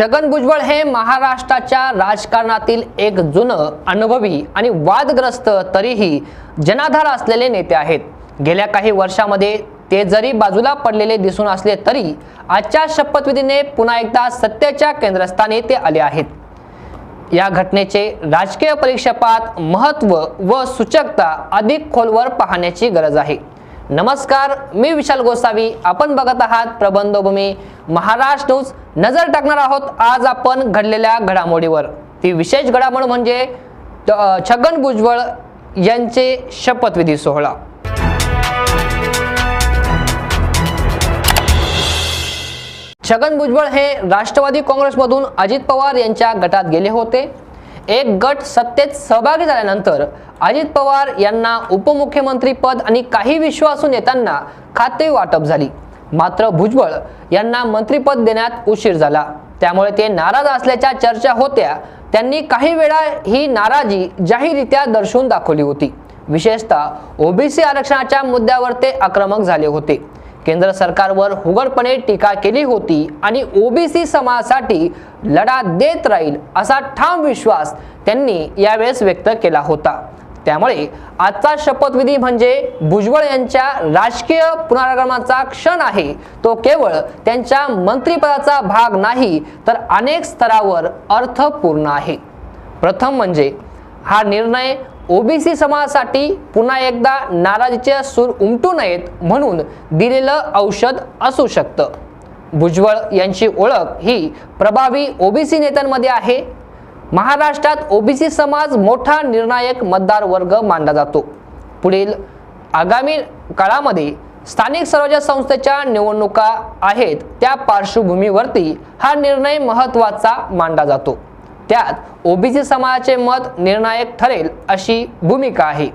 छगन भुजबळ हे महाराष्ट्राच्या राजकारणातील एक जुनं अनुभवी आणि वादग्रस्त तरीही जनाधार असलेले नेते आहेत. गेल्या काही वर्षामध्ये ते जरी बाजूला पडलेले दिसून असले तरी आजच्या शपथविधीने पुन्हा एकदा सत्तेच्या केंद्रस्थानी ते आले आहेत. या घटनेचे राजकीय परीक्षेपात महत्त्व व सूचकता अधिक खोलवर पाहण्याची गरज आहे. नमस्कार मी विशाल गोसावी. आपण बघत आहात प्रबंधभूमी महाराष्ट्र न्यूज नजर टाकणार आहोत आज आपण घडलेल्या घडामोडीवर. ती विशेष घडामोड म्हणजे छगन भुजबळ यांचे शपथविधी सोहळा. छगन भुजबळ हे राष्ट्रवादी काँग्रेसमधून अजित पवार यांच्या गटात गेले होते. एक गट सत्तेत सहभागी झाल्यानंतर अजित पवार यांना उपमुख्यमंत्री पद आणि काही विश्वासू नेत्यांना खाते वाटप झाली. मात्र भुजबळ यांना मंत्रीपद देण्यात उशीर झाला. त्यामुळे ते नाराज असल्याच्या चर्चा होत्या. त्यांनी काही वेळा ही नाराजी जाहीररित्या दर्शवून दाखवली होती. विशेषतः ओबीसी आरक्षणाच्या मुद्द्यावर ते आक्रमक झाले होते. केंद्र सरकारवर हुगडपणे टीका केली होती आणि ओबीसी समाजासाठी लढा देत राहील असा ठाम विश्वास त्यांनी यावेळेस व्यक्त केला होता. त्यामुळे आजचा शपथविधी म्हणजे भुजबळ यांच्या राजकीय पुनरागमनाचा क्षण आहे. तो केवळ त्यांच्या मंत्रिपदाचा भाग नाही तर अनेक स्तरावर अर्थपूर्ण आहे. प्रथम म्हणजे हा निर्णय ओबीसी समाजासाठी पुन्हा एकदा नाराजीचे सूर उमटू नयेत म्हणून दिलेलं औषध असू शकतं. भुजबळ यांची ओळख ही प्रभावी ओबीसी नेत्यांमध्ये आहे. महाराष्ट्रात ओबीसी समाज मोठा निर्णायक मतदार वर्ग मानला जातो. पुढील आगामी काळामध्ये स्थानिक स्वराज्य संस्थेच्या निवडणुका आहेत त्या पार्श्वभूमीवरती हा निर्णय महत्त्वाचा मानला जातो. त्यात ओबीसी समाजाचे मत निर्णायक ठरेल अशी भूमिका आहे.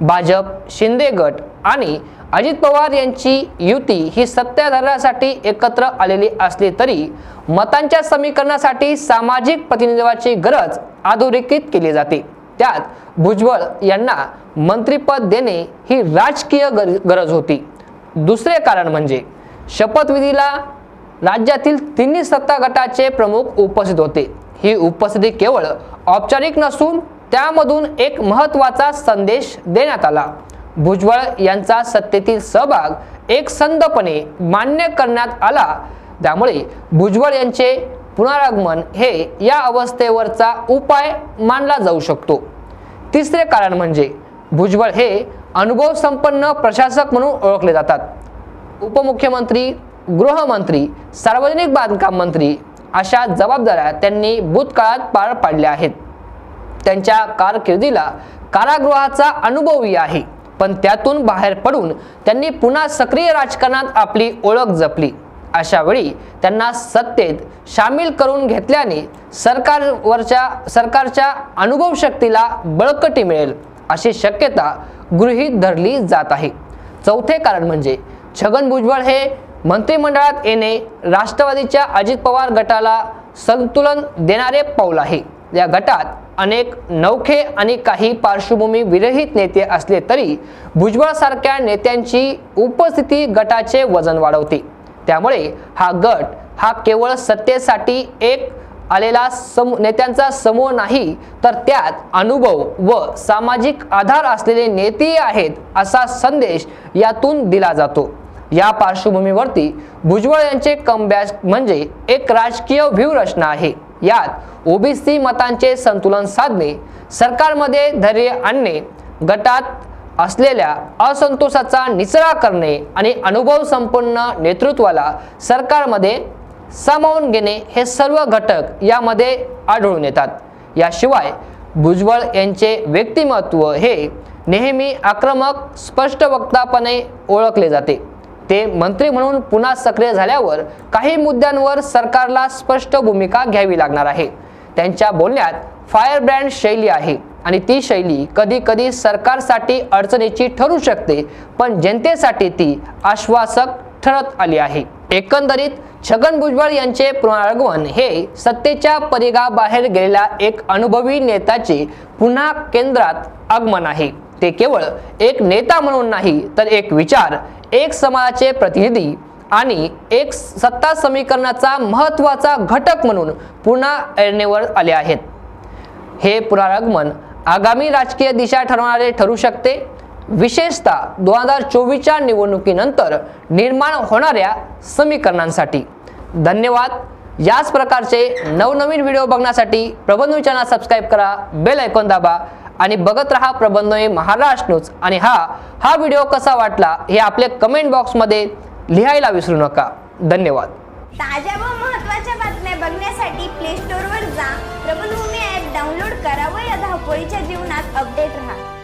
भाजप शिंदे गट आणि अजित पवार यांची युती ही सत्ताधाऱ्यासाठी एकत्र आलेली असली तरी मतांच्या समीकरणासाठी सामाजिक प्रतिनिधित्वाची गरज अधोरेखित केली जाते. त्यात भुजबळ यांना मंत्रिपद देणे ही राजकीय गर- गरज होती. दुसरे कारण म्हणजे शपथविधीला राज्यातील तिन्ही सत्ता गटाचे प्रमुख उपस्थित होते. ही उपस्थिती केवळ औपचारिक नसून त्यामधून एक महत्त्वाचा संदेश देण्यात आला. भुजबळ यांचा सत्तेतील सहभाग एक संधपणे मान्य करण्यात आला. त्यामुळे भुजबळ यांचे पुनरागमन हे या अवस्थेवरचा उपाय मानला जाऊ शकतो. तिसरे कारण म्हणजे भुजबळ हे अनुभव संपन्न प्रशासक म्हणून ओळखले जातात. उपमुख्यमंत्री गृहमंत्री सार्वजनिक बांधकाम मंत्री अशा जबाबदाऱ्या त्यांनी भूतकाळात पार पाडल्या आहेत. त्यांच्या कारकिर्दीला कारागृहाचा अनुभवही आहे. पण त्यातून बाहेर पडून त्यांनी पुन्हा सक्रिय राजकारणात आपली ओळख जपली. अशा वेळी त्यांना सत्तेत सामील करून घेतल्याने सरकारवरच्या सरकारच्या अनुभवशक्तीला बळकटी मिळेल अशी शक्यता गृहीत धरली जात आहे. चौथे कारण म्हणजे छगन भुजबळ हे मंत्रिमंडळात येणे राष्ट्रवादीच्या अजित पवार गटाला संतुलन देणारे पाऊल आहे. या गटात अनेक नौखे आणि काही पार्श्वभूमी विरहित नेते असले तरी भुजबळ सारख्या नेत्यांची उपस्थिती गटाचे वजन वाढवते. त्यामुळे हा गट हा केवळ सत्तेसाठी एक आलेला सम नेत्यांचा समूह नाही तर त्यात अनुभव व सामाजिक आधार असलेले नेते आहेत असा संदेश यातून दिला जातो. या पार्श्वभूमीवरती भुजबळ यांचे कमबॅक म्हणजे एक राजकीय व्यूहरचना आहे. यात ओबीसी मतांचे संतुलन साधणे सरकारमध्ये धैर्य आणणे गटात असलेल्या असंतोषाचा निचरा करणे आणि अनुभव संपन्न नेतृत्वाला सरकारमध्ये सामावून घेणे हे सर्व घटक यामध्ये आढळून येतात. याशिवाय भुजबळ यांचे व्यक्तिमत्व हे नेहमी आक्रमक स्पष्ट वक्तापणे ओळखले जाते. ते मंत्री म्हणून पुन्हा सक्रिय झाल्यावर काही मुद्द्यांवर सरकारला स्पष्ट भूमिका घ्यावी लागणार आहे. त्यांच्या बोलण्यात फायर ब्रँड शैली आहे आणि ती शैली कधी कधी सरकारसाठी अडचणीची ठरू शकते पण जनतेसाठी ती आश्वासक ठरत आली आहे. एकंदरीत छगन भुजबळ यांचे पुनरागमन हे सत्तेच्या परिघाबाहेर गेलेल्या एक अनुभवी नेत्याचे पुन्हा केंद्रात आगमन आहे. ते केवळ एक नेता म्हणून नाही तर एक विचार एक समाजाचे प्रतिनिधी आणि एक सत्ता समीकरणाचा महत्त्वाचा घटक म्हणून पुन्हा ऐरणेवर आले आहेत. हे पुनरागमन आगामी राजकीय दिशा ठरवणारे ठरू शकते. विशेषतः दोन हजार चोवीसच्या निवडणुकीनंतर निर्माण होणाऱ्या समीकरणांसाठी. धन्यवाद. याच प्रकारचे नवनवीन व्हिडिओ बघण्यासाठी प्रबंध विचारणा सबस्क्राईब करा बेल ऐकून दाबा आणि बघत राहा प्रबंध महाराष्ट्र न्यूज. आणि हा हा व्हिडिओ कसा वाटला हे आपले कमेंट बॉक्समध्ये लिहायला विसरू नका. धन्यवाद. ताज्या व महत्त्वाच्या बातम्या बघण्यासाठी प्ले स्टोअरवर जा. प्रबलभूमी ॲप डाउनलोड करा व या धावपळीच्या जीवनात अपडेट राहा.